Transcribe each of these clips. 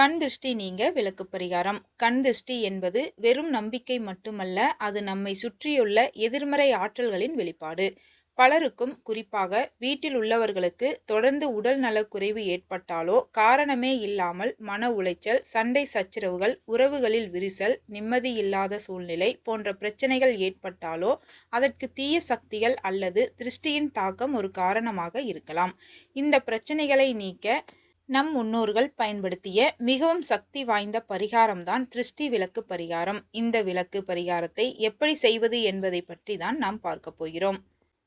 கண் திருஷ்டி நீங்க விளக்கு பரிகாரம். கண் திருஷ்டி என்பது வெறும் நம்பிக்கை மட்டுமல்ல அது நம்மை சுற்றியுள்ள எதிர்மறை ஆற்றல்களின் வெளிப்பாடு. பலருக்கும் குறிப்பாக வீட்டில் உள்ளவர்களுக்கு தொடர்ந்து உடல் நலக்குறைவு ஏற்பட்டாலோ காரணமே இல்லாமல் மன உளைச்சல் சண்டை சச்சரவுகள் உறவுகளில் விரிசல் நிம்மதி இல்லாத சூழ்நிலை போன்ற பிரச்சனைகள் ஏற்பட்டாலோ அதற்கு தீய சக்திகள் அல்லது திருஷ்டியின் தாக்கம் ஒரு காரணமாக இருக்கலாம். இந்த பிரச்சனைகளை நீக்க நம் முன்னோர்கள் பயன்படுத்திய மிகவும் சக்தி வாய்ந்த பரிகாரம்தான் திருஷ்டி விளக்கு பரிகாரம். இந்த விளக்கு பரிகாரத்தை எப்படி செய்வது என்பதை பற்றி தான் நாம் பார்க்க போகிறோம்.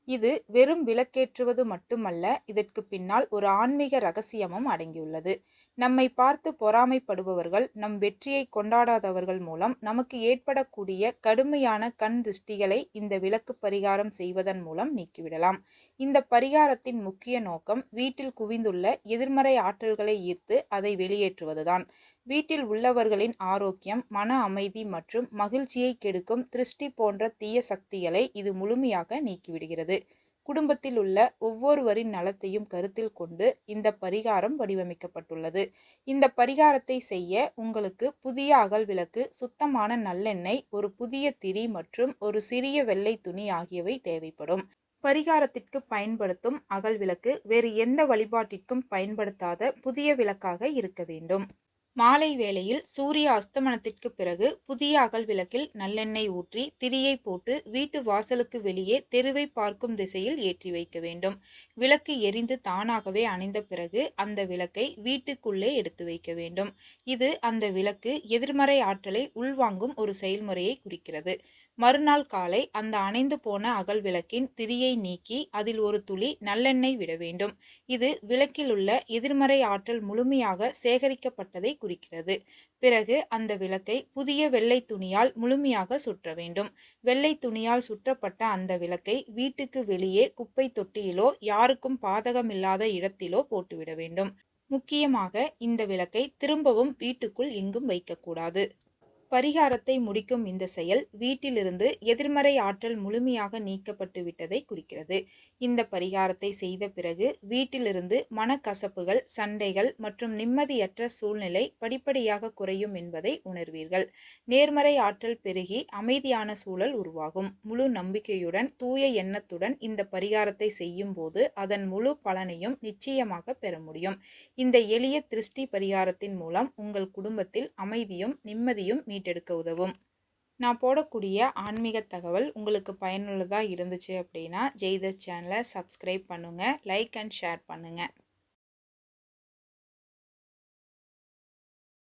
இது வெறும் விளக்கேற்றுவது மட்டுமல்ல இதற்கு பின்னால் ஒரு ஆன்மீக ரகசியமும் அடங்கியுள்ளது. நம்மை பார்த்து பொறாமைப்படுபவர்கள் நம் வெற்றியை கொண்டாடாதவர்கள் மூலம் நமக்கு ஏற்படக்கூடிய கடுமையான கண் திருஷ்டிகளை இந்த விளக்கு பரிகாரம் செய்வதன் மூலம் நீக்கிவிடலாம். இந்த பரிகாரத்தின் முக்கிய நோக்கம் வீட்டில் குவிந்துள்ள எதிர்மறை ஆற்றல்களை ஈர்த்து அதை வெளியேற்றுவதுதான். வீட்டில் உள்ளவர்களின் ஆரோக்கியம் மன அமைதி மற்றும் மகிழ்ச்சியை கெடுக்கும் திருஷ்டி போன்ற தீய சக்திகளை இது முழுமையாக நீக்கிவிடுகிறது. குடும்பத்தில் உள்ள ஒவ்வொருவரின் நலத்தையும் கருத்தில் கொண்டு இந்த பரிகாரம் வடிவமைக்கப்பட்டுள்ளது. இந்த பரிகாரத்தை செய்ய உங்களுக்கு புதிய அகல் விளக்கு சுத்தமான நல்லெண்ணெய் ஒரு புதிய திரி மற்றும் ஒரு சிறிய வெள்ளை துணி ஆகியவை தேவைப்படும். பரிகாரத்திற்கு பயன்படுத்தும் அகல் விளக்கு வேறு எந்த வழிபாட்டிற்கும் பயன்படுத்தாத புதிய விளக்காக இருக்க வேண்டும். மாலை வேளையில் சூரிய அஸ்தமனத்திற்கு பிறகு புதிய அகல் விளக்கில் நல்லெண்ணெய் ஊற்றி திரியை போட்டு வீட்டு வாசலுக்கு வெளியே தெருவை பார்க்கும் திசையில் ஏற்றி வைக்க வேண்டும். விளக்கு எரிந்து தானாகவே அணைந்த பிறகு அந்த விளக்கை வீட்டுக்குள்ளே எடுத்து வைக்க வேண்டும். இது அந்த விளக்கு எதிர்மறை ஆற்றலை உள்வாங்கும் ஒரு செயல்முறையை குறிக்கிறது. மறுநாள் காலை அந்த அணைந்து போன அகல் விளக்கின் திரியை நீக்கி அதில் ஒரு துளி நல்லெண்ணெய் விட வேண்டும். இது விளக்கில் உள்ள எதிர்மறை ஆற்றல் முழுமையாக சேகரிக்கப்பட்டதை குறிக்கிறது. பிறகு அந்த விளக்கை புதிய வெள்ளை துணியால் முழுமையாக சுற்ற வேண்டும். வெள்ளை துணியால் சுற்றப்பட்ட அந்த விளக்கை வீட்டுக்கு வெளியே குப்பை தொட்டியிலோ யாருக்கும் பாதகமில்லாத இடத்திலோ போட்டுவிட வேண்டும். முக்கியமாக இந்த விளக்கை திரும்பவும் வீட்டுக்குள் எங்கும் வைக்கக்கூடாது. பரிகாரத்தை முடிக்கும் இந்த செயல் வீட்டிலிருந்து எதிர்மறை ஆற்றல் முழுமையாக நீக்கப்பட்டு விட்டதை குறிக்கிறது. இந்த பரிகாரத்தை செய்த பிறகு வீட்டிலிருந்து மனக்கசப்புகள் சண்டைகள் மற்றும் நிம்மதியற்ற சூழ்நிலை படிப்படியாக குறையும் என்பதை உணர்வீர்கள். நேர்மறை ஆற்றல் பெருகி அமைதியான சூழல் உருவாகும். முழு நம்பிக்கையுடன் தூய எண்ணத்துடன் இந்த பரிகாரத்தை செய்யும் போது அதன் முழு பலனையும் நிச்சயமாக பெற முடியும். இந்த எளிய திருஷ்டி பரிகாரத்தின் மூலம் உங்கள் குடும்பத்தில் அமைதியும் நிம்மதியும் மீட்டெடுக்க உதவும். நான் போடக்கூடிய ஆன்மீக தகவல் உங்களுக்கு பயனுள்ளதாக இருந்துச்சு அப்படின்னா ஜெய்த சேனலை சப்ஸ்கிரைப் பண்ணுங்கள் லைக் அண்ட் ஷேர் பண்ணுங்கள்